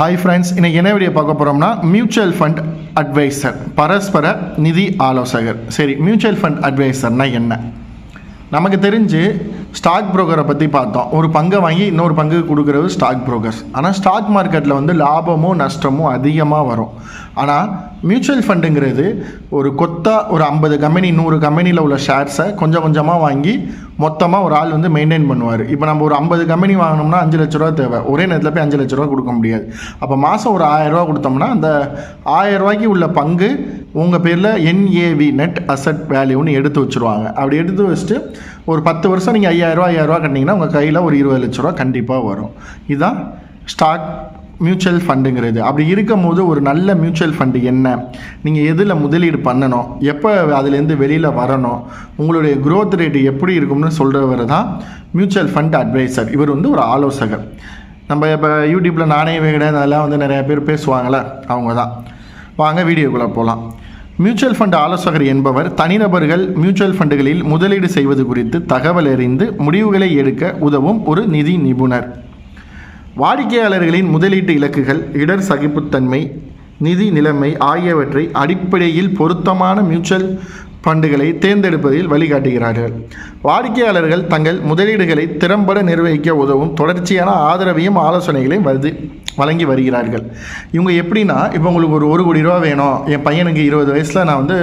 Hi friends இன்னைக்கு என்ன video பார்க்க போகிறோம்னா மியூச்சுவல் ஃபண்ட் அட்வைசர் பரஸ்பர நிதி ஆலோசகர். சரி மியூச்சுவல் ஃபண்ட் அட்வைசர்னா என்ன? நமக்கு தெரிஞ்சு ஸ்டாக் புரோக்கரை பற்றி பார்த்தோம். ஒரு பங்கை வாங்கி இன்னொரு பங்கு கொடுக்குறது ஸ்டாக் புரோக்கர்ஸ் ஆனால் ஸ்டாக் மார்க்கெட்டில் வந்து லாபமோ நஷ்டமோ அதிகமாக வரும். ஆனால் மியூச்சுவல் ஃபண்டுங்கிறது ஒரு கொத்தா ஒரு ஐம்பது கம்பெனி நூறு கம்பெனியில் உள்ள ஷேர்ஸை கொஞ்சம் கொஞ்சமாக வாங்கி மொத்தமாக ஒரு ஆள் வந்து மெயின்டைன் பண்ணுவார். இப்போ நம்ம ஒரு ஐம்பது கம்பெனி வாங்கினோம்னா அஞ்சு லட்ச ரூபா தேவை. ஒரே நேரத்தில் போய் அஞ்சு லட்ச ரூபா கொடுக்க முடியாது. அப்போ மாதம் ஒரு ஆயரூவா கொடுத்தோம்னா அந்த ஆயரூவாய்க்கு உள்ள பங்கு உங்கள் பேரில் என்ஏவி நெட் அசட் வேல்யூன்னு எடுத்து வச்சுருவாங்க. அப்படி எடுத்து வச்சுட்டு ஒரு பத்து வருஷம் நீங்கள் ஐயாயிரரூவா ஐயாயிரரூவா கட்டிங்கன்னா உங்கள் கையில் ஒரு இருபது லட்ச ரூபா கண்டிப்பாக வரும். இதுதான் ஸ்டாக் மியூச்சுவல் ஃபண்டுங்கிறது அப்படி இருக்கும் போது ஒரு நல்ல மியூச்சுவல் ஃபண்டு என்ன? நீங்கள் எதில் முதலீடு பண்ணணும்? எப்போ அதுலேருந்து வெளியில் வரணும்? உங்களுடைய க்ரோத் ரேட்டு எப்படி இருக்கும்னு சொல்கிறவர் தான் மியூச்சுவல் ஃபண்ட் அட்வைசர் இவர் வந்து ஒரு ஆலோசகர். நம்ம இப்போ யூடியூப்பில் நானே விகடன் அதெல்லாம் வந்து நிறையா பேர் பேசுவாங்களே அவங்க தான். வாங்க வீடியோக்குள்ளே போகலாம் மியூச்சுவல் ஃபண்ட் ஆலோசகர் என்பவர் தனிநபர்கள் மியூச்சுவல் ஃபண்டுகளில் முதலீடு செய்வது குறித்து தகவல் அறிந்து முடிவுகளை எடுக்க உதவும் ஒரு நிதி நிபுணர். வாடிக்கையாளர்களின் முதலீட்டு இலக்குகள் இடர் சகிப்புத்தன்மை நிதி நிலைமை ஆகியவற்றை அடிப்படையில் பொருத்தமான மியூச்சுவல் ஃபண்டுகளை தேர்ந்தெடுப்பதில் வழிகாட்டுகிறார்கள். வாடிக்கையாளர்கள் தங்கள் முதலீடுகளை திறம்பட நிர்வகிக்க உதவும் தொடர்ச்சியான ஆதரவையும் ஆலோசனைகளையும் வருது. வழங்கி வருகிறார்கள். இவங்க எப்படின்னா இப்போ உங்களுக்கு ஒரு ஒரு கோடி ரூபா வேணும். என் பையனுக்கு இருபது வயசில் நான் வந்து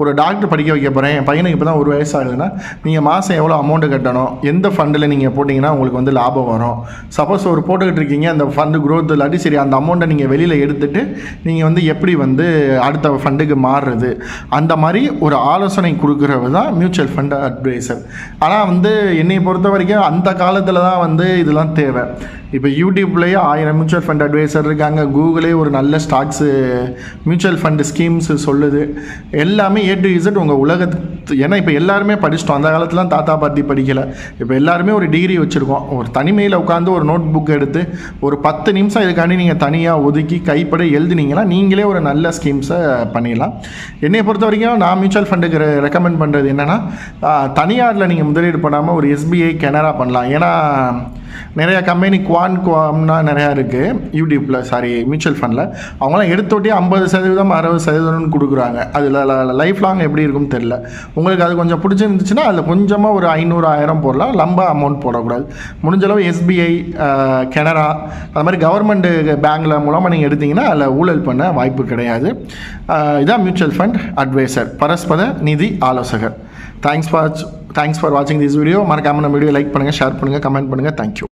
ஒரு டாக்டர் படிக்க வைக்க போகிறேன் என் பையனுக்கு இப்போ தான் ஒரு வயசு ஆகுதுன்னா நீங்கள் மாதம் எவ்வளோ அமௌண்ட்டு கட்டணும்? எந்த ஃபண்டில் நீங்கள் போட்டிங்கன்னா உங்களுக்கு வந்து லாபம் வரும். சப்போஸ் ஒரு போட்டுக்கிட்டு இருக்கீங்க அந்த ஃபண்டு க்ரோத் இல்லாட்டி சரி அந்த அமௌண்ட்டை நீங்கள் வெளியில் எடுத்துகிட்டு நீங்கள் வந்து எப்படி வந்து அடுத்த ஃபண்டுக்கு மாறுறது? அந்த மாதிரி ஒரு ஆலோசனை கொடுக்குறவர் தான் மியூச்சுவல் ஃபண்ட் அட்வைசர் ஆனால் வந்து என்னை பொறுத்த வரைக்கும் அந்த காலத்தில் தான் வந்து இதெல்லாம் தேவை. இப்போ யூடியூப்லேயே ஆயிரம் மியூச்சுவல் ஃபண்ட் அட்வைசர் இருக்காங்க. கூகுளே ஒரு நல்ல ஸ்டாக்ஸு மியூச்சுவல் ஃபண்டு ஸ்கீம்ஸ் சொல்லுது. எல்லாமே ஏ டு இசட் உங்கள் உலகத்து ஏன்னா இப்போ எல்லாருமே படிச்சிட்டோம். அந்த காலத்துலாம் தாத்தா பாட்டி படிக்கலை. இப்போ எல்லாருமே ஒரு டிகிரி வச்சுருக்கோம். ஒரு தனிமையில் உட்காந்து ஒரு நோட் புக் எடுத்து ஒரு பத்து நிமிஷம் இதுக்காண்டி நீங்கள் தனியாக ஒதுக்கி கைப்பட எழுதுனீங்கன்னா நீங்களே ஒரு நல்ல ஸ்கீம்ஸை பண்ணிடலாம். என்னை பொறுத்த வரைக்கும் நான் மியூச்சுவல் ஃபண்டுக்கு ரெக்கமெண்ட் பண்ணுறது என்னென்னா தனியாரில் நீங்கள் முதலீடு பண்ணாமல் ஒரு எஸ்பிஐ கெனரா பண்ணலாம். ஏன்னா நிறையா கம்பெனி குவான் குவாம்னா நிறையா இருக்குது யூடியூப்பில் சாரி மியூச்சுவல் ஃபண்டில் அவங்களாம் எடுத்தோட்டே ஐம்பது சதவீதம் அறுபது சதவீதம்னு கொடுக்குறாங்க. அதில் லைஃப் லாங் எப்படி இருக்கும்னு தெரில உங்களுக்கு அது கொஞ்சம் பிடிச்சிருந்துச்சுன்னா அதில் கொஞ்சமாக ஒரு ஐநூறு ஆயிரம் போடலாம். லம்ப அமௌண்ட் போடக்கூடாது. முடிஞ்சளவு எஸ்பிஐ கெனரா அது மாதிரி கவர்மெண்ட் பேங்கில் மூலமாக நீங்கள் எடுத்தீங்கன்னா அதில் ஊழல் பண்ண வாய்ப்பு கிடையாது. இதான் மியூச்சுவல் ஃபண்ட் அட்வைசர் பரஸ்பர நிதி ஆலோசகர். தேங்க்ஸ் ஃபார் தேங்க்ஸ் ஃபார் வாட்சிங் திஸ் வீடியோ மறக்காமல் நம்ம வீடியோ லைக் பண்ணுங்கள் ஷேர் பண்ணுங்கள் கமெண்ட் பண்ணுங்கள் தேங்க்யூ